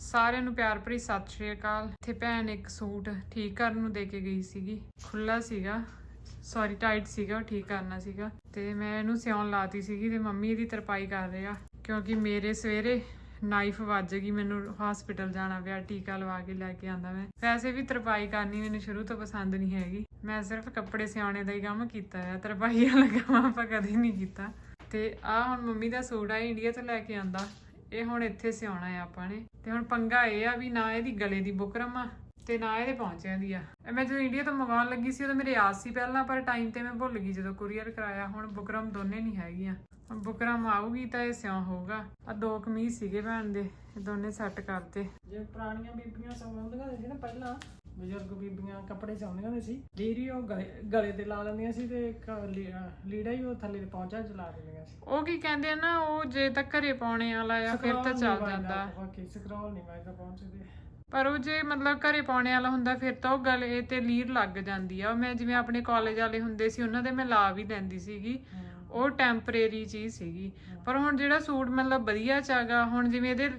ਸਾਰਿਆਂ ਨੂੰ ਪਿਆਰ ਭਰੀ ਸਤਿ ਸ਼੍ਰੀ ਅਕਾਲ। ਇੱਥੇ ਭੈਣ ਇੱਕ ਸੂਟ ਠੀਕ ਕਰਨ ਨੂੰ ਦੇ ਕੇ ਗਈ ਸੀਗੀ। ਖੁੱਲਾ ਸੀਗਾ। ਸੌਰੀ ਟਾਈਟ ਸੀਗਾ, ਉਹ ਠੀਕ ਕਰਨਾ ਸੀਗਾ। ਤੇ ਮੈਂ ਇਹਨੂੰ ਸਿਉਣ ਲਾਤੀ ਸੀਗੀ ਤੇ ਮੰਮੀ ਇਹਦੀ ਤਰਪਾਈ ਕਰ ਰਹੇ ਆ। ਕਿਉਂਕਿ ਮੇਰੇ ਸਵੇਰੇ ਨਾਈਫ ਵੱਜ ਗਈ, ਮੈਨੂੰ ਹਸਪੀਟਲ ਜਾਣਾ ਪਿਆ, ਟੀਕਾ ਲਵਾ ਕੇ ਲੈ ਕੇ ਆਂਦਾ ਮੈਂ। ਵੈਸੇ ਵੀ ਤਰਪਾਈ ਕਰਨੀ ਮੈਨੂੰ ਸ਼ੁਰੂ ਤੋਂ ਪਸੰਦ ਨਹੀਂ ਹੈਗੀ। ਮੈਂ ਸਿਰਫ ਕੱਪੜੇ ਸਿਉਣੇ ਦਾ ਹੀ ਕੰਮ ਕੀਤਾ ਹੈ ਤਰਪਾਈ ਵਾਲਾ ਕੰਮ ਆਪਾਂ ਕਦੇ ਨਹੀਂ ਕੀਤਾ। ਤੇ ਆ ਹੁਣ ਮੰਮੀ ਦਾ ਸੂਟ ਆ ਇੰਡੀਆ ਤੋਂ ਲੈ ਕੇ ਆਂਦਾ ਇਹ ਹੁਣ ਇੱਥੇ ਸਿਉਣਾ ਹੈ ਆਪਾਂ ਨੇ। ਤੇ ਹੁਣ ਪੰਗਾ ਇਹ ਆ ਵੀ ਨਾ ਇਹਦੀ ਗਲੇ ਦੀ ਬੁਕਰਮ ਆ ਤੇ ਨਾ ਇਹਦੇ ਪਹੁੰਚਿਆਂ ਦੀ ਆ। ਮੈਂ ਜਦੋਂ ਇੰਡੀਆ ਤੋਂ ਮੰਗਵਾਉਣ ਲੱਗੀ ਸੀ ਉਦੋਂ ਮੇਰੇ ਆਸ ਸੀ ਪਹਿਲਾਂ, ਪਰ ਟਾਈਮ ਤੇ ਮੈਂ ਭੁੱਲ ਗਈ ਜਦੋਂ ਕੁਰੀਅਰ ਕਰਾਇਆ। ਹੁਣ ਬੁਕਰਮ ਦੋਨੇ ਨਹੀਂ ਹੈਗੀਆਂ। ਬੁਕਰਮ ਆਊਗੀ ਤਾਂ ਇਹ ਸਿਉਂ ਹੋਊਗਾ। ਆ ਦੋ ਕਮੀਜ਼ ਸੀਗੇ ਭੈਣ ਦੇ ਦੋਨੇ ਸੈੱਟ ਕਰਤੇ। ਜੇ ਪੁਰਾਣੀਆਂ ਬੀਬੀਆਂ ਸੌਂਦੀਆਂ ਸੀ ਨਾ ਪਹਿਲਾਂ ਬਜ਼ੁਰਗ ਬੀਬੀਆਂ ਕੱਪੜੇ ਸੌਂਦੀਆਂ ਨੇ ਸੀ। ਲੀਰੀ ਉਹ ਗਲੇ ਗਲੇ ਤੇ ਲਾ ਲੈਂਦੀਆਂ ਸੀ ਤੇ ਇੱਕ ਲੀ- ਅਹ ਲੀੜਾ ਹੀ ਉਹ ਥੱਲੇ ਪਹੁੰਚਾ ਚਲਾ ਦਿੰਦੀਆਂ ਸੀ। ਉਹ ਕੀ ਕਹਿੰਦੇ ਆ ਨਾ ਉਹ ਜੇ ਤਾਂ ਘਰੇ ਪਾਉਣੇ ਵਾਲਾ ਆ ਫਿਰ ਤਾਂ ਚੱਲ ਜਾਂਦਾ। ਬਾਕੀ ਸਕਰੋਲ ਨਹੀਂ ਵਾਜਦਾ ਪਹੁੰਚਦੇ। ਪਰ ਉਹ ਜੇ ਮਤਲਬ ਘਰੇ ਪਾਉਣੇ ਵਾਲਾ ਹੁੰਦਾ ਫਿਰ ਤਾਂ ਉਹ ਗਲੇ ਤੇ ਲੀਰ ਲੱਗ ਜਾਂਦੀ ਆ। ਉਹ ਮੈਂ ਜਿਵੇਂ ਆਪਣੇ ਕਾਲਜ ਵਾਲੇ ਹੁੰਦੇ ਸੀ ਉਹਨਾਂ ਦੇ ਮੈਂ ਲਾ ਵੀ ਲੈਂਦੀ ਸੀਗੀ। ਉਹ ਟੈਂਪਰੇਰੀ ਚੀਜ਼ ਸੀਗੀ। ਪਰ ਹੁਣ ਜਿਹੜਾ ਸੂਟ ਮਤਲਬ ਵਧੀਆ ਚਾਗਾ ਹੁਣ ਜਿਵੇਂ ਇਹਦੇ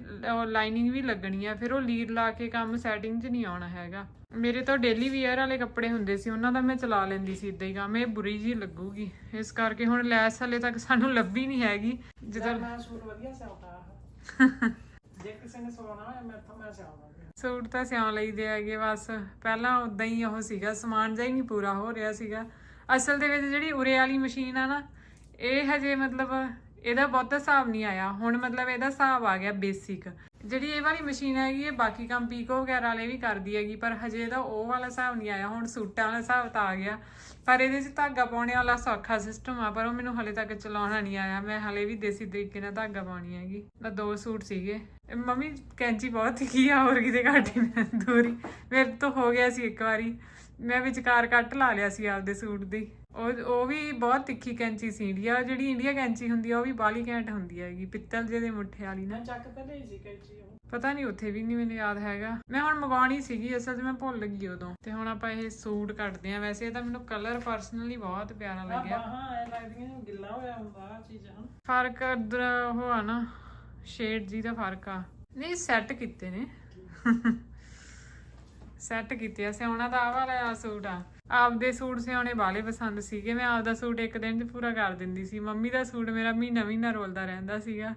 ਲਾਈਨਿੰਗ ਵੀ ਲੱਗਣੀ ਆ ਫਿਰ ਉਹ ਲੀਰ ਲਾ ਕੇ ਕੰਮ ਸੈਟਿੰਗ 'ਚ ਨਹੀਂ ਆਉਣਾ ਹੈਗਾ। ਮੇਰੇ ਤਾਂ ਡੇਲੀ ਵੀਅਰ ਵਾਲੇ ਕੱਪੜੇ ਹੁੰਦੇ ਸੀ ਉਹਨਾਂ ਦਾ ਮੈਂ ਚਲਾ ਲੈਂਦੀ ਸੀ ਇਦਾਂ ਹੀ ਕੰਮ ਇਹ ਬੁਰੀ ਜੀ ਲੱਗੂਗੀ। ਇਸ ਕਰਕੇ ਹੁਣ ਲੈਸ ਹਲੇ ਤੱਕ ਸਾਨੂੰ ਲੱਭੀ ਨਹੀਂ ਹੈਗੀ। ਜਦੋਂ ਮੈਂ ਸੂਟ ਵਧੀਆ ਸਿਉਂਦਾ ਜੇ ਕਿਸੇ ਨੇ ਸਵਾਉਣਾ ਹੋਇਆ ਮੈਂ ਤਾਂ ਮੈਂ ਸਿਉਂਦਾ ਸੂਟ ਤਾਂ ਸਿਉਣ ਲਈਦੇ ਹੈਗੇ ਬਸ। ਪਹਿਲਾਂ ਉਦਾਂ ਹੀ ਉਹ ਸੀਗਾ ਸਮਾਨ ਹੀ ਨਹੀਂ ਪੂਰਾ ਹੋ ਰਿਹਾ ਸੀਗਾ। ਅਸਲ ਦੇ ਵਿੱਚ ਜਿਹੜੀ ਉਰੇ ਵਾਲੀ ਮਸ਼ੀਨ ਆ ਨਾ ਇਹ ਹਜੇ ਮਤਲਬ ਇਹਦਾ ਬਹੁਤਾ ਹਿਸਾਬ ਨਹੀਂ ਆਇਆ। ਹੁਣ ਮਤਲਬ ਇਹਦਾ ਹਿਸਾਬ ਆ ਗਿਆ ਬੇਸਿਕ ਜਿਹੜੀ ਇਹ ਵਾਲੀ ਮਸ਼ੀਨ ਹੈਗੀ, ਇਹ ਬਾਕੀ ਕੰਮ ਪੀਕੋ ਵਗੈਰਾ ਵਾਲੇ ਵੀ ਕਰਦੀ ਹੈਗੀ, ਪਰ ਹਜੇ ਇਹਦਾ ਉਹ ਵਾਲਾ ਹਿਸਾਬ ਨਹੀਂ ਆਇਆ। ਹੁਣ ਸੂਟਾਂ ਵਾਲਾ ਹਿਸਾਬ ਤਾਂ ਆ ਗਿਆ। ਪਰ ਇਹਦੇ 'ਚ ਧਾਗਾ ਪਾਉਣੇ ਵਾਲਾ ਸੌਖਾ ਸਿਸਟਮ ਆ, ਪਰ ਉਹ ਮੈਨੂੰ ਹਲੇ ਤੱਕ ਚਲਾਉਣਾ ਨਹੀਂ ਆਇਆ। ਮੈਂ ਹਲੇ ਵੀ ਦੇਸੀ ਤਰੀਕੇ ਨਾਲ ਧਾਗਾ ਪਾਉਣੀ ਹੈਗੀ। ਤਾਂ ਦੋ ਸੂਟ ਸੀਗੇ। ਮੰਮੀ ਕੈਂਚੀ ਬਹੁਤ ਤਿੱਖੀ ਆ ਹੋਰ ਕਿਤੇ ਘਾਟੀ ਮੈਂ ਦੂਰੀ। ਮੇਰੇ ਤੋਂ ਹੋ ਗਿਆ ਸੀ ਇੱਕ ਵਾਰੀ। ਮੈਂ ਵਿਚਕਾਰ ਕੱਟ ਲਾ ਲਿਆ ਸੀ ਆਪਦੇ ਸੂਟ ਦੀ। ਉਹ ਉਹ ਵੀ ਬਹੁਤ ਤਿੱਖੀ ਕੈਂਚੀ ਸੀ ਇੰਡੀਆ ਜਿਹੜੀ ਇੰਡੀਆ ਕੈਂਚੀ ਹੁੰਦੀ ਆ ਉਹ ਵੀ ਬਾਲੀ ਘੈਂਟ ਹੁੰਦੀ ਹੈਗੀ ਪਿੱਤਲ ਜਿਹੇ ਦੇ ਮੁੱਠੇ ਵਾਲੀ ਨਾ। ਚੱਕ ਤੇ ਲਈ ਸੀ ਕੈਂਚੀ ਉਹ। ਪਤਾ ਨਹੀਂ ਉੱਥੇ ਵੀ ਨਹੀਂ ਮੈਨੂੰ ਯਾਦ ਹੈਗਾ। ਮੈਂ ਹੁਣ ਮੰਗਵਾਉਣੀ ਸੀਗੀ ਅਸਲ 'ਚ ਮੈਂ ਭੁੱਲ ਗਈ ਉਦੋਂ। ਤੇ ਹੁਣ ਆਪਾਂ ਇਹ ਸੂਟ ਕੱਟਦੇ ਆ ਵੈਸੇ ਇਹ ਤਾਂ ਮੈਨੂੰ ਕਲਰ ਪਰਸਨਲੀ ਬਹੁਤ ਪਿਆਰਾ ਲੱਗਿਆ। ਬਾਹਾਂ ਐ ਲੱਗਦੀਆਂ ਜਿਵੇਂ ਗਿੱਲਾ ਹੋਇਆ ਹੁੰਦਾ ਆ ਚੀਜ਼ਾਂ ਫ਼ਰਕ ਉਹ ਆ ਨਾ ਸ਼ੇਡ ਜੀ ਦਾ ਫ਼ਰਕ ਆ। ਨਹੀਂ ਸੈੱਟ ਕੀਤੇ ਨੇ। ਸੈੱਟ ਕੀਤੇ ਆ, ਸਿਉਣਾ ਤਾਂ ਆਹ ਵਾਲਾ ਸੂਟ ਆ। ਆਪਦੇ ਸੂਟ ਸਿਉਣੇ ਬਾਲੇ ਪਸੰਦ ਸੀਗੇ, ਮੈਂ ਆਪਦਾ ਸੂਟ ਇੱਕ ਦਿਨ 'ਚ ਪੂਰਾ ਕਰ ਦਿੰਦੀ ਸੀ। ਮੰਮੀ ਦਾ ਸੂਟ ਮੇਰਾ ਮਹੀਨਾ ਮਹੀਨਾ ਰੋਲਦਾ ਰਹਿੰਦਾ ਸੀਗਾ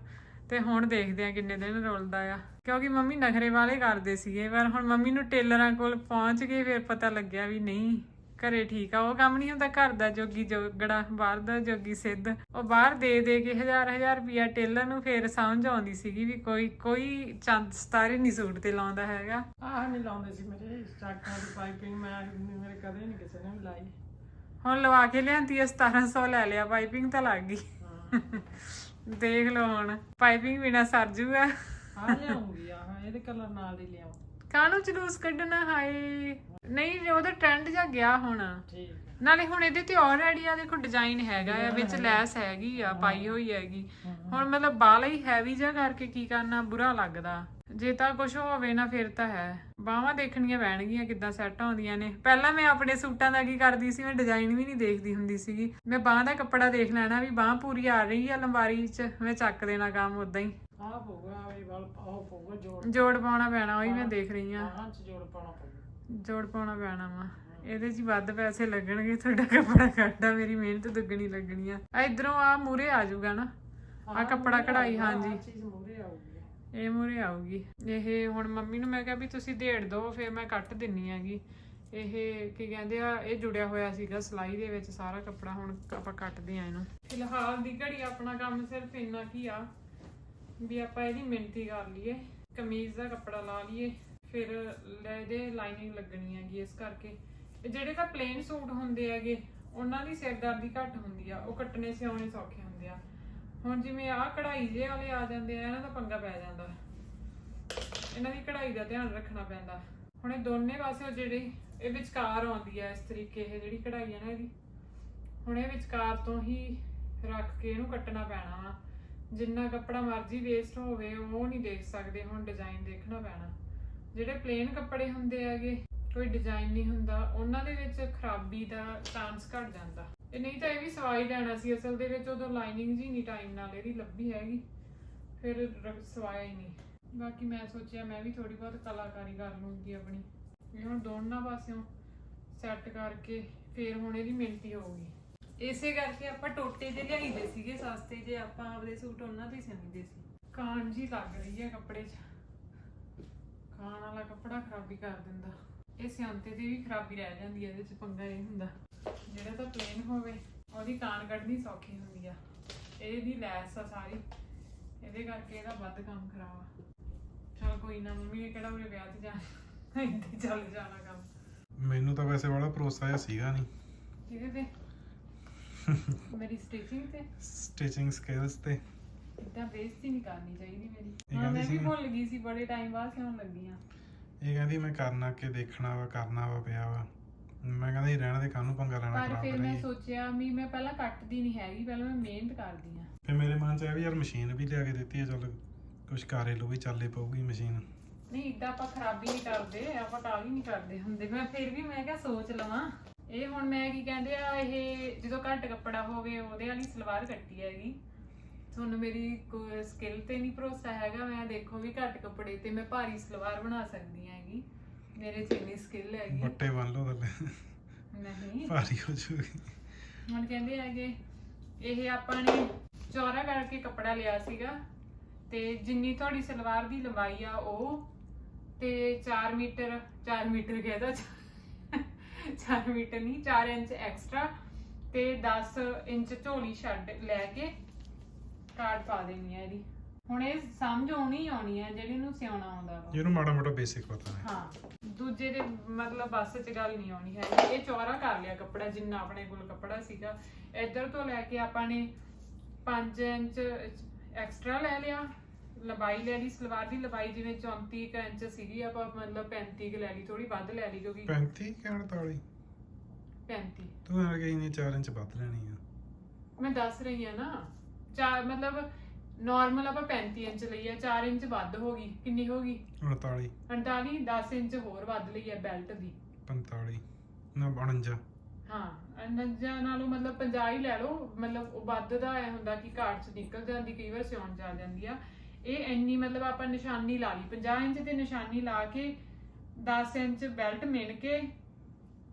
ਤੇ ਹੁਣ ਦੇਖਦੇ ਆ ਕਿੰਨੇ ਦਿਨ ਰੋਲਦਾ ਆ। ਕਿਉਂਕਿ ਮੰਮੀ ਨਖਰੇ ਵਾਲੇ ਕਰਦੇ ਸੀਗੇ, ਪਰ ਹੁਣ ਮੰਮੀ ਨੂੰ ਟੇਲਰਾਂ ਕੋਲ ਪਹੁੰਚ ਕੇ ਫਿਰ ਪਤਾ ਲੱਗਿਆ ਵੀ ਨਹੀਂ। ਘਰੇ ਠੀਕ ਆ ਉਹ ਕੰਮ ਨਹੀਂ ਹੁੰਦਾ ਘਰ ਦਾ ਜੋਗੀ ਜੋਗੜਾ ਬਾਹਰ ਦਾ ਜੋਗੀ ਸਿੱਧ। ਉਹ ਬਾਹਰ ਦੇ ਦੇ ਕੇ ਹਜ਼ਾਰ ਹਜ਼ਾਰ ਰੁਪਿਆ ਟੇਲਰ ਨੂੰ ਫੇਰ ਸਮਝ ਆਉਂਦੀ ਸੀਗੀ ਵੀ ਕੋਈ ਕੋਈ ਚੰਦ ਸਤਾਰੇ ਨਹੀਂ ਸੂਟ ਤੇ ਲਾਉਂਦਾ ਹੈਗਾ। ਆਹ ਨਹੀਂ ਲਾਉਂਦੇ ਸੀ ਮੇਰੇ ਸਟਾਕਾਂ ਦੀ ਪਾਈਪਿੰਗ ਮੈਂ ਮੇਰੇ ਕਦੇ ਨਹੀਂ ਕਿਸੇ ਨੇ ਵੀ ਲਾਈ। ਹੁਣ ਲਵਾ ਕੇ ਲਿਆਂਦੀ ਆ 1700 ਲੈ ਲਿਆ ਪਾਈਪਿੰਗ ਤਾਂ ਲੱਗ ਗਈ। ਦੇਖ ਲਓ ਹੁਣ ਪਾਈਪਿੰਗ ਬਿਨਾ ਸਰ ਜੂਗਾ। ਆ ਲਿਆਉਂਗੀ ਆ ਇਹਦੇ ਕਲਰ ਨਾਲ ਹੀ ਲਿਆਉਂ। ਕਾਹਨੂੰ ਜਲੂਸ ਕੱਢਣਾ ਹਾਏ? ਨਹੀਂ ਉਹਦਾ ਟ੍ਰੈਂਡ ਜਾ ਗਿਆ ਹੁਣ। ਠੀਕ ਹੈ। ਨਾਲੇ ਹੁਣ ਇਹਦੇ ਤੇ ਆਲਰੇਡੀ ਆ ਦੇਖੋ ਡਿਜ਼ਾਈਨ ਹੈਗਾ ਆ ਵਿੱਚ ਲੈਸ ਹੈਗੀ ਆ ਪਾਈ ਹੋਈ ਹੈਗੀ। ਹੁਣ ਮਤਲਬ ਬਾਲਾ ਹੀ ਹੈਵੀ ਜਿਹਾ ਕਰਕੇ ਕੀ ਕਰਨਾ ਬੁਰਾ ਲੱਗਦਾ। ਜੇ ਤਾਂ ਕੁਝ ਹੋਵੇ ਨਾ ਫਿਰ ਤਾਂ ਹੈ। ਬਾਹਾਂ ਦੇਖਣੀਆਂ ਪੈਣਗੀਆਂ ਕਿੱਦਾਂ ਸੈੱਟ ਆਉਂਦੀਆਂ ਨੇ। ਪਹਿਲਾਂ ਮੈਂ ਆਪਣੇ ਸੂਟਾਂ ਦਾ ਕੀ ਕਰਦੀ ਸੀ ਮੈਂ ਡਿਜ਼ਾਈਨ ਵੀ ਨਹੀਂ ਦੇਖਦੀ ਹੁੰਦੀ ਸੀਗੀ। ਮੈਂ ਬਾਹਾਂ ਦਾ ਕੱਪੜਾ ਦੇਖ ਲੈਣਾ ਵੀ ਬਾਹ ਪੂਰੀ ਆ ਰਹੀ ਆ ਲੰਬਾਰੀ 'ਚ ਮੈਂ ਚੱਕ ਦੇਣਾ ਕੰਮ ਉਦਾਂ ਹੀ। ਆਹ ਪਊਗਾ ਇਹ ਵਾਲ ਉਹ ਪਊਗਾ ਜੋੜ। ਜੋੜ ਪਾਉਣਾ ਪੈਣਾ ਉਹੀ ਮੈਂ ਦੇਖ ਰਹੀ ਆ 'ਚ ਜੋੜ ਪਾਉਣਾ ਪਊਗਾ। ਜੋੜ ਪਾਉਣਾ ਪੈਣਾ ਵਾ। ਇਹਦੇ 'ਚ ਵੱਧ ਪੈਸੇ ਲੱਗਣਗੇ ਤੁਹਾਡਾ ਕੱਪੜਾ ਕੱਟਾ ਮੇਰੀ ਮਿਹਨਤ ਦੁੱਗਣੀ ਲੱਗਣੀ ਆ। ਆ ਇਧਰੋਂ ਆ ਮੂਰੇ ਆ ਜਾਊਗਾ ਨਾ। ਆ ਕੱਪੜਾ ਕਢਾਈ ਹਾਂਜੀ। ਇਹ ਮੂਰੇ ਆਊਗੀ। ਇਹ ਹੁਣ ਮੰਮੀ ਨੂੰ ਮੈਂ ਕਿਹਾ ਵੀ ਤੁਸੀਂ ਢੇੜ ਦਿਓ ਫਿਰ ਮੈਂ ਕੱਟ ਦਿੰਨੀ ਹੈਗੀ। ਇਹ ਕੀ ਕਹਿੰਦੇ ਆ ਇਹ ਜੁੜਿਆ ਹੋਇਆ ਸੀਗਾ ਸਲਾਈ ਦੇ ਵਿੱਚ ਸਾਰਾ ਕੱਪੜਾ ਹੁਣ ਆਪਾਂ ਕੱਟਦੇ ਆ ਇਹਨੂੰ। ਫਿਲਹਾਲ ਦੀ ਘੜੀ ਆਪਣਾ ਕੰਮ ਸਿਰਫ ਇੰਨਾ ਕੀ ਆ ਵੀ ਆਪਾਂ ਇਹਦੀ ਮਿਣਤੀ ਕਰ ਲਈਏ ਕਮੀਜ਼ ਦਾ ਕੱਪੜਾ ਲਾ ਲਈਏ। ਫਿਰ ਇਹਦੇ ਲਾਈਨਿੰਗ ਲੱਗਣੀ ਹੈਗੀ ਇਸ ਕਰਕੇ। ਜਿਹੜੇ ਤਾਂ ਪਲੇਨ ਸੂਟ ਹੁੰਦੇ ਹੈਗੇ, ਉਹਨਾਂ ਦੀ ਸਿਰਦਰਦੀ ਘੱਟ ਹੁੰਦੀ ਆ, ਉਹ ਕੱਟਣੇ ਸਿਉਣੇ ਸੌਖੇ ਹੁੰਦੇ ਆ। ਹੁਣ ਜਿਵੇਂ ਆਹ ਕਢਾਈ ਜੇ ਵਾਲੇ ਆ ਜਾਂਦੇ ਆ, ਇਹਨਾਂ ਦਾ ਪੰਗਾ ਪੈ ਜਾਂਦਾ। ਇਹਨਾਂ ਦੀ ਕਢਾਈ ਦਾ ਧਿਆਨ ਰੱਖਣਾ ਪੈਂਦਾ। ਹੁਣ ਇਹ ਦੋਨੇ ਪਾਸੇ ਜਿਹੜੀ ਇਹ ਵਿਚਕਾਰ ਆਉਂਦੀ ਆ, ਇਸ ਤਰੀਕੇ ਇਹ ਜਿਹੜੀ ਕਢਾਈ ਹੈ ਨਾ ਇਹਦੀ, ਹੁਣ ਇਹ ਵਿਚਕਾਰ ਤੋਂ ਹੀ ਰੱਖ ਕੇ ਇਹਨੂੰ ਕੱਟਣਾ ਪੈਣਾ ਵਾ। ਜਿੰਨਾ ਕੱਪੜਾ ਮਰਜ਼ੀ ਵੇਸਟ ਹੋਵੇ, ਉਹ ਨਹੀਂ ਦੇਖ ਸਕਦੇ, ਹੁਣ ਡਿਜ਼ਾਈਨ ਦੇਖਣਾ ਪੈਣਾ। ਜਿਹੜੇ ਪਲੇਨ ਕੱਪੜੇ ਹੁੰਦੇ ਹੈਗੇ ਕੋਈ ਡਿਜ਼ਾਈਨ ਨਹੀਂ ਹੁੰਦਾ ਉਹਨਾਂ ਦੇ ਵਿੱਚ ਖਰਾਬੀ ਦਾ ਚਾਂਸ ਘਟ ਜਾਂਦਾ। ਇਹ ਨਹੀਂ ਤਾਂ ਇਹ ਵੀ ਸਵਾਈ ਲੈਣਾ ਸੀ ਅਸਲ ਦੇ ਵਿੱਚ ਉਦੋਂ ਲਾਈਨਿੰਗ ਜੀ ਨਹੀਂ ਟਾਈਮ ਨਾਲ ਇਹਦੀ ਲੱਭੀ ਹੈਗੀ ਫਿਰ ਸਵਾਇਆ ਹੀ ਨਹੀਂ। ਬਾਕੀ ਮੈਂ ਸੋਚਿਆ ਮੈਂ ਵੀ ਥੋੜੀ ਬਹੁਤ ਕਲਾਕਾਰੀ ਕਰ ਲੂੰਗੀ ਆਪਣੀ। ਇਹ ਹੁਣ ਦੋਨਾਂ ਪਾਸਿਓਂ ਸੈੱਟ ਕਰਕੇ ਫੇਰ ਹੁਣ ਇਹਦੀ ਮਿਲਤੀ ਹੋਊਗੀ। ਇਸੇ ਕਰਕੇ ਆਪਾਂ ਟੋਟੇ ਜੇ ਲਿਆਈਦੇ ਸੀਗੇ ਸਸਤੇ ਜੇ ਆਪਾਂ ਆਪਦੇ ਸੂਟ ਉਹਨਾਂ ਤੇ ਹੀ ਸਿਉਂਦੇ ਸੀ। ਕਾਣ ਜੀ ਲੱਗ ਰਹੀ ਹੈ ਕੱਪੜੇ 'ਚ। ਖਾਣ ਵਾਲਾ ਕੱਪੜਾ ਖਰਾਬੀ ਕਰ ਦਿੰਦਾ। ਇਹ ਸਿਉਂਤੇ ਤੇ ਵੀ ਖਰਾਬੀ ਰਹਿ ਜਾਂਦੀ ਹੈ ਇਹਦੇ 'ਚ ਪੰਗਾ ਇਹ ਹੁੰਦਾ। ਜਿਹੜਾ ਤਾਂ ਪਲੇਨ ਹੋਵੇ ਉਹਦੀ ਕਾਣ ਕੱਢਣੀ ਸੌਖੀ ਹੁੰਦੀ ਆ। ਇਹਦੀ ਲੈਸ ਆ ਸਾਰੀ ਇਹਦੇ ਕਰਕੇ ਇਹਦਾ ਵੱਧ ਕੰਮ ਖਰਾਬ ਆ। ਚਲ ਕੋਈ ਨਾ ਮੰਮੀ ਨੇ ਕਿਹੜਾ ਉਰੇ ਵਿਆਹ ਤੇ ਜਾਣਾ ਇੱਥੇ ਚੱਲ ਜਾਣਾ ਕੰਮ। ਮੈਨੂੰ ਤਾਂ ਵੈਸੇ ਬੜਾ ਭਰੋਸਾ ਜਿਹਾ ਸੀਗਾ ਨਹੀਂ ਕਿਹਦੇ ਤੇ? ਮੇਰੀ ਸਟਿਚਿੰਗ ਤੇ? ਸਟਿਚਿੰਗ ਸਕਿੱਲਸ ਤੇ। ਇਦਾਂ ਬੇਇੱਜ਼ਤੀ ਨਹੀਂ ਕਰਨੀ ਚਾਹੀਦੀ ਮੇਰੀ। ਇਹ ਹਾਂ ਕਹਿੰਦੀ ਮੈਂ ਵੀ ਸੀ- ਭੁੱਲ ਗਈ ਸੀ ਬੜੇ ਟਾਈਮ ਬਾਅਦ ਸਿਉਣ ਲੱਗੀ ਆ ਇਹ ਕਹਿੰਦੀ ਮੈਂ ਕਰਨਾ ਕਿ ਦੇਖਣਾ ਵਾ ਕਰਨਾ ਵਾ ਪਿਆ ਵਾ। ਮੈਂ ਕਹਿੰਦਾ ਸੀ ਰਹਿਣ ਦੇ ਕਾਹਨੂੰ ਪੰਗਾ ਲੈਣਾ ਪਰ ਖਰਾਬ ਫਿਰ ਮੈਂ ਕਰਾਂਗੇ? ਸੋਚਿਆ ਵੀ ਮੈਂ ਪਹਿਲਾਂ ਕੱਟਦੀ ਨਹੀਂ ਹੈਗੀ ਪਹਿਲਾਂ ਮੈਂ ਮਿਹਨਤ ਕਰਦੀ ਆ ਫਿਰ ਮੇਰੇ ਮਨ ਚ ਆਇਆ ਵੀ ਯਾਰ ਮਸ਼ੀਨ ਵੀ ਲਿਆ ਕੇ ਦਿੱਤੀ ਹੈ ਚੱਲ ਕੁਛ ਕਾਰੇ ਲੋ ਵੀ ਚੱਲੇ ਪਊਗੀ ਮਸ਼ੀਨ। ਨਹੀਂ ਇਦਾਂ ਆਪਾਂ ਖਰਾਬੀ ਨਹੀਂ ਕਰਦੇ ਆਪਾਂ ਕਾਲੀ ਨਹੀਂ ਕਰਦੇ ਹੁੰਦੇ। ਮੈਂ ਫਿਰ ਵੀ ਮੈਂ ਕਿਹਾ ਸੋਚ ਲਵਾਂ। ਇਹ ਹੁਣ ਮੈਂ ਕੀ ਕਹਿੰਦੇ ਆ ਇਹ ਜਦੋਂ ਘੱਟ ਕੱਪੜਾ ਹੋਵੇ ਉਹਦੇ ਵਾਲੀ ਸਲਵਾਰ ਕੱਟੀ ਹੈਗੀ। ਤੁਹਾਨੂੰ ਮੇਰੀ ਸਕਿੱਲ ਤੇ ਨਹੀਂ ਭਰੋਸਾ ਹੈਗਾ ਮੈਂ ਦੇਖੋ ਵੀ ਘੱਟ ਕੱਪੜੇ ਤੇ ਮੈਂ ਭਾਰੀ ਸਲਵਾਰ ਬਣਾ ਸਕਦੀ ਹੈਗੀ। ਮੇਰੇ 'ਚ ਇੰਨੀ ਸਕਿੱਲ ਹੈਗੀ। ਬੱਟੇ ਬੰਨ ਲਓ ਥੱਲੇ ਨਹੀਂ। ਭਾਰੀ ਹੋ ਜੂਗੀ ਹੁਣ ਕਹਿੰਦੇ ਹੈਗੇ ਇਹ ਆਪਾਂ ਨੇ ਚੌਰਾ ਕਰਕੇ ਕੱਪੜਾ ਲਿਆ ਸੀਗਾ ਤੇ ਜਿੰਨੀ ਤੁਹਾਡੀ ਸਲਵਾਰ ਦੀ ਲੰਬਾਈ ਆ ਉਹ ਤੇ 4 ਮੀਟਰ 4 ਮੀਟਰ ਕਹਿੰਦਾ 4 ਮੀਟਰ ਨਹੀਂ 4 ਇੰਚ ਐਕਸਟਰਾ ਤੇ 10 ਇੰਚ ਝੋਲੀ ਛੱਡ ਲੈ ਕੇ ਕਾਰਡ ਪਾ ਦੇਣੀ ਹੈ ਇਹਦੀ। ਹੁਣ ਇਹ ਸਮਝ ਆਉਣੀ ਆਉਣੀ ਹੈ ਜਿਹੜੀ ਨੂੰ ਸਿਉਣਾ ਆਉਂਦਾ ਵਾ। ਇਹਨੂੰ ਮਾੜਾ ਮੋਟਾ ਬੇਸਿਕ ਪਤਾ ਹੈ। ਹਾਂ ਦੂਜੇ ਦੇ ਮਤਲਬ ਬੱਸ 'ਚ ਗੱਲ ਨਹੀਂ ਆਉਣੀ ਹੈ ਇਹ ਚੌਰਾ ਕਰ ਲਿਆ ਕੱਪੜਾ ਜਿੰਨਾ ਆਪਣੇ ਕੋਲ ਕੱਪੜਾ ਸੀਗਾ। ਇੱਧਰ ਤੋਂ ਲੈ ਕੇ ਆਪਾਂ ਨੇ 5 ਇੰਚ ਐਕਸਟਰਾ ਲੈ ਲਿਆ। ਲੰਬਾਈ ਲੈ ਲਈ ਸਲਵਾਰ ਦੀ ਲੰਬਾਈ ਜਿਵੇਂ 34 ਕੁ ਇੰਚ ਸੀਗੀ ਆਪਾਂ ਮਤਲਬ 35 ਕੁ ਲੈ ਲਈ ਥੋੜੀ ਵੱਧ ਲੈ ਲਈ ਕਿਉਂਕਿ 35 ਕਿ 48 35 ਤੂੰ ਆ ਗਈ ਨਹੀਂ 4 ਇੰਚ ਵੱਧ ਲੈਣੀ ਆ। ਮੈਂ ਦੱਸ ਰਹੀ ਆ ਨਾ। ਚਾਰ ਮਤਲਬ ਨਾਰਮਲ ਆਪਾਂ 35 ਇੰਚ ਲਈ ਆ 4 ਇੰਚ ਵੱਧ ਹੋ ਗਈ ਕਿੰਨੀ ਹੋ ਗਈ? 39 48 10 ਇੰਚ ਹੋਰ ਵੱਧ ਲਈ ਆ ਬੈਲਟ ਦੀ। 45 ਨਾ 49 ਹਾਂ ਅੰਦਾਜ਼ਾ ਨਾਲੋਂ ਮਤਲਬ 50 ਹੀ ਲੈ ਲਓ ਮਤਲਬ ਉਹ ਵੱਧ ਦਾ ਐ ਹੁੰਦਾ ਕਿ ਕਾਰਡ ਚ ਨਿਕਲ ਜਾਂਦੀ ਕਈ ਵਾਰ ਸਿਉਣ ਚੱਲ ਜਾਂਦੀ ਆ। ਇਹ ਇੰਨੀ ਮਤਲਬ ਆਪਾਂ ਨਿਸ਼ਾਨੀ ਲਾ ਲਈ 50 ਇੰਚ ਤੇ ਨਿਸ਼ਾਨੀ ਲਾ ਕੇ 10 ਇੰਚ ਬੈਲਟ ਮਿਣ ਕੇ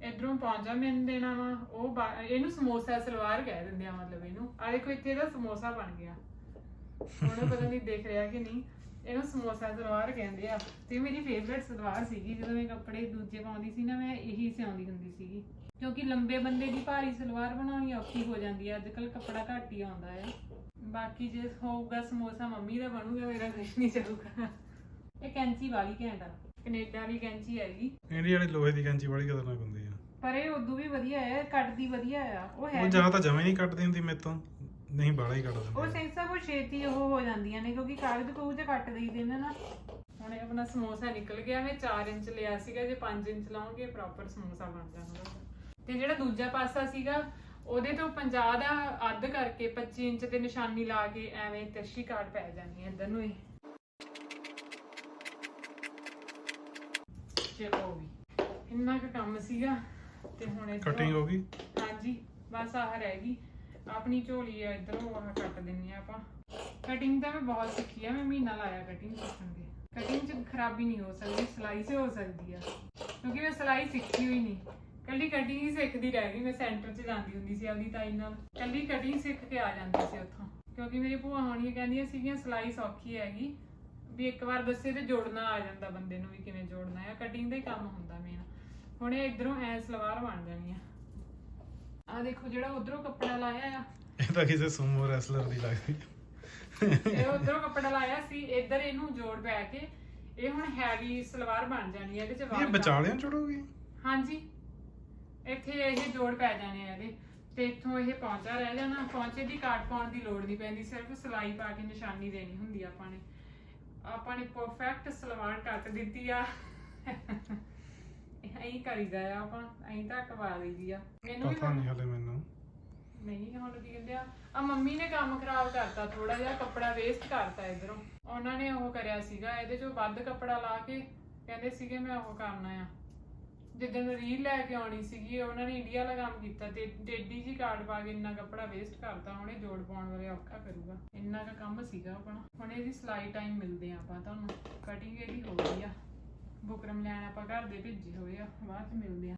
ਇਧਰੋਂ ਪੌਂਚਾ ਮਿਣ ਦੇਣਾ ਵਾ, ਉਹ ਬਾ- ਇਹਨੂੰ ਸਮੋਸਾ ਸਲਵਾਰ ਕਹਿ ਦਿੰਦੇ ਆ ਮਤਲਬ ਇਹਨੂੰ। ਆ ਦੇਖੋ, ਇੱਥੇ ਇਹਦਾ ਸਮੋਸਾ ਬਣ ਗਿਆ। ਹੁਣ ਪਤਾ ਨਹੀਂ ਦੇਖ ਰਿਹਾ ਕਿ ਨਹੀਂ। ਇਹਨੂੰ ਸਮੋਸਾ ਸਲਵਾਰ ਕਹਿੰਦੇ ਆ। ਤੇ ਮੇਰੀ ਫੇਵਰੇਟ ਸਲਵਾਰ ਸੀਗੀ, ਜਦੋਂ ਮੈਂ ਕੱਪੜੇ ਦੂਜੇ ਪਾਉਂਦੀ ਸੀ ਨਾ, ਮੈਂ ਇਹੀ ਸਿਉਂਦੀ ਹੁੰਦੀ ਸੀਗੀ। ਕਿਉਂਕਿ ਲੰਬੇ ਬੰਦੇ ਦੀ ਭਾਰੀ ਸਲਵਾਰ ਬਣਾਉਣੀ ਔਖੀ ਹੋ ਜਾਂਦੀ ਹੈ ਅੱਜਕੱਲ ਕੱਪੜਾ ਘੱਟ ਹੀ ਆਉਂਦਾ ਹੈ ਬਾਕੀ ਜੇ ਹੋਊਗਾ ਸਮੋਸਾ ਮੰਮੀ ਦਾ ਬਣੂਗਾ, ਮੇਰਾ ਕੁਛ ਨਹੀਂ ਚੱਲੂਗਾ ਇਹ ਕੈਂਚੀ ਵਾਲੀ ਘੈਂਟ ਆ। ਕੈਨੇਡਾ ਵਾਲੀ ਕੈਂਚੀ ਹੈਗੀ ਇੰਡੀਆ ਵਾਲੀ ਲੋਹੇ ਦੀ ਕੈਂਚੀ ਬੜੀ ਖਤਰਨਾਕ ਹੁੰਦੀ ਆ। ਪਰ ਇਹ ਉਦੋਂ ਵੀ ਵਧੀਆ ਹੈ ਕੱਟਦੀ ਵਧੀਆ ਆ। ਉਹ ਹੈ ਉਹ ਜਾਂ ਤਾਂ ਜਮੇ ਨਹੀਂ ਕੱਟਦੀ ਹੁੰਦੀ ਮੇਰੇ ਤੋਂ ਨਹੀਂ ਬਾਲਾ ਹੀ ਕੱਟ ਉਹ ਦਿੰਦੀ। ਸੈਂਸਾ ਕੋ ਛੇਤੀ ਉਹ ਹੋ ਜਾਂਦੀਆਂ ਨੇ ਕਿਉਂਕਿ ਕਾਗਜ਼ ਕੂਗਜ਼ ਕੱਟ ਦਈਦੇ ਨੇ ਨਾ। ਹੁਣ ਇਹ ਆਪਣਾ ਸਮੋਸਾ ਨਿਕਲ ਗਿਆ ਮੈਂ 4 ਇੰਚ ਲਿਆ ਸੀਗਾ ਜੇ 5 ਇੰਚ ਲਾਉਂਗੇ ਪ੍ਰੋਪਰ ਸਮੋਸਾ ਬਣ ਜਾਣਾ ਤੇ ਜਿਹੜਾ ਦੂਜਾ ਪਾਸਾ ਸੀਗਾ ਉਹਦੇ ਤੋਂ 50 ਦਾ ਅੱਧ ਕਰਕੇ 25 ਇੰਚ ਤੇ ਨਿਸ਼ਾਨੀ ਲਾ ਕੇ ਐਵੇਂ ਤਿਰਛੀ ਕਾਟ ਪੈ ਜਾਣੀ ਹੈ ਇੱਧਰ ਨੂੰ ਇਹ ਚਲੋ ਵੀ ਇੰਨਾ ਕੁ ਕੰਮ ਸੀਗਾ ਤੇ ਹੁਣ ਇੱਧਰੋਂ- ਕਟਿੰਗ ਹੋ ਗਈ? ਹਾਂਜੀ ਬਸ ਆਹ ਰਹਿ ਗਈ। ਆਪਣੀ ਝੋਲੀ ਆ ਇਧਰੋਂ ਆਹ ਕੱਟ ਦਿੰਨੀ ਆ ਆਪਾਂ। ਕਟਿੰਗ ਤਾਂ ਮੈਂ ਬਹੁਤ ਸਿੱਖੀ ਆ ਮੈਂ ਮਹੀਨਾ ਲਾਇਆ ਕਟਿੰਗ ਸਿੱਖਣ ਦੇ ਕਟਿੰਗ 'ਚ ਖਰਾਬੀ ਨਹੀਂ ਹੋ ਸਕਦੀ ਸਿਲਾਈ 'ਚ ਹੋ ਸਕਦੀ ਆ। ਕਿਉਂਕਿ ਮੈਂ ਸਿਲਾਈ ਸਿੱਖੀ ਹੋਈ ਨਹੀਂ। ਕੱਲੀ ਕਟਿੰਗ ਹੀ ਸਿੱਖਦੀ ਰਹਿ ਗਈ ਮੈਂ ਸੈਂਟਰ 'ਚ ਜਾਂਦੀ ਹੁੰਦੀ ਸੀ ਆਪਦੀ ਤਾਈ ਨਾਲ। ਕੱਲੀ ਕਟਿੰਗ ਸਿੱਖ ਕੇ ਆ ਜਾਂਦੀ ਸੀ ਉੱਥੋਂ। ਕਿਉਂਕਿ ਮੇਰੀ ਭੂਆ ਹੋਣੀਆਂ ਕਹਿੰਦੀਆਂ ਸੀਗੀਆਂ ਸਿਲਾਈ ਸੌਖੀ ਹੈਗੀ। ਵੀ ਇੱਕ ਵਾਰ ਦੱਸੇ ਤੇ ਜੋੜਨਾ ਆ ਜਾਂਦਾ ਬੰਦੇ ਨੂੰ ਵੀ ਕਿਵੇਂ ਜੋੜਨਾ ਹੈ ਕਟਿੰਗ ਦਾ ਹੀ ਕੰਮ ਹੁੰਦਾ ਮੇਨ ਹੁਣ ਇਹ ਇਧਰੋਂ ਐ ਸਲਵਾਰ ਬਣ ਜਾਣੀ ਆ। ਆ ਦੇਖੋ ਜਿਹੜਾ ਉਧਰੋਂ ਕੱਪੜਾ ਲਾਇਆ ਆ। ਇਹ ਤਾਂ ਕਿਸੇ ਸੂਮੋ ਰੈਸਲਰ ਦੀ ਲੱਗਦੀ। ਇਹ ਉਧਰੋਂ ਕੱਪੜਾ ਲਾਇਆ ਸੀ ਇੱਧਰ ਇਹਨੂੰ ਜੋੜ ਪੈ ਕੇ ਇਹ ਹੁਣ ਹੈਵੀ ਸਲਵਾਰ ਬਣ ਜਾਣੀ ਹੈ ਇਹਦੇ ਚ ਇਹ ਵਾਲ ਵਿਚਾਲਿਆਂ ਚੜੋਗੀ ਹਾਂਜੀ। ਇੱਥੇ ਇਹ ਜੋੜ ਪੈ ਜਾਣੇ ਆ ਇਹਦੇ। ਤੇ ਇੱਥੋਂ ਇਹ ਪੌਂਚਾ ਰਹਿ ਜਾਣਾ। ਪੌਂਚੇ ਦੀ ਕਾਟ ਪਾਉਣ ਦੀ ਲੋੜ ਨਹੀਂ ਪੈਂਦੀ ਸਿਰਫ ਸਿਲਾਈ ਪਾ ਕੇ ਨਿਸ਼ਾਨੀ ਦੇਣੀ ਹੁੰਦੀ ਆ ਆਪਾਂ ਨੇ। ਆਪਾਂ ਨੇ ਪਰਫੈਕਟ ਸਲਵਾਰ ਕੱਟ ਦਿੱਤੀ ਆ। ਐਂ ਕਰੀਦਾ ਆ ਆਪਾਂ ਐਂ ਤਾਂ ਕਵਾ ਲਈਦੀ ਆ। ਮੈਨੂੰ ਵੀ ਪਤਾ ਨਹੀਂ ਹਲੇ ਮੈਨੂੰ। ਨਹੀਂ ਹੁਣ ਕੀ ਕਹਿੰਦੇ ਆ ਆ ਮੰਮੀ ਨੇ ਕੰਮ ਖਰਾਬ ਕਰਤਾ ਥੋੜਾ ਜਿਹਾ ਕੱਪੜਾ ਵੇਸਟ ਕਰਤਾ ਇਧਰੋਂ। ਉਹਨਾਂ ਨੇ ਉਹ ਕਰਿਆ ਸੀਗਾ ਇਹਦੇ ਚੋਂ ਵੱਧ ਕੱਪੜਾ ਲਾ ਕੇ ਕਹਿੰਦੇ ਸੀਗੇ ਮੈਂ ਉਹ ਕਰਨਾ ਆ। ਜਿੱਦਣ ਰੀਲ ਲੈ ਕੇ ਆਉਣੀ ਸੀਗੀ, ਉਹਨਾਂ ਨੇ ਇੰਡੀਆ ਵਾਲਾ ਕੰਮ ਕੀਤਾ ਤੇ ਡੇਡੀ ਜੀ ਕਾਰਡ ਪਾ ਕੇ ਇੰਨਾ ਕੱਪੜਾ ਵੇਸਟ ਕਰਤਾ, ਉਹਨੇ ਜੋੜ ਪਾਉਣ ਵਾਲੇ ਔਖਾ ਕਰੂਗਾ। ਇੰਨਾ ਕੁ ਕੰਮ ਸੀਗਾ ਆਪਣਾ। ਹੁਣ ਇਹਦੀ ਸਿਲਾਈ ਟਾਈਮ ਮਿਲਦੇ ਆ ਆਪਾਂ ਤੁਹਾਨੂੰ। ਕਟਿੰਗ ਇਹਦੀ ਹੋ ਗਈ ਆ। ਬੁਕਰਮ ਲੈਣ ਆਪਾਂ ਘਰ ਦੇ ਭੇਜੇ ਹੋਏ ਆ, ਬਾਅਦ ਚ ਮਿਲਦੇ ਆ।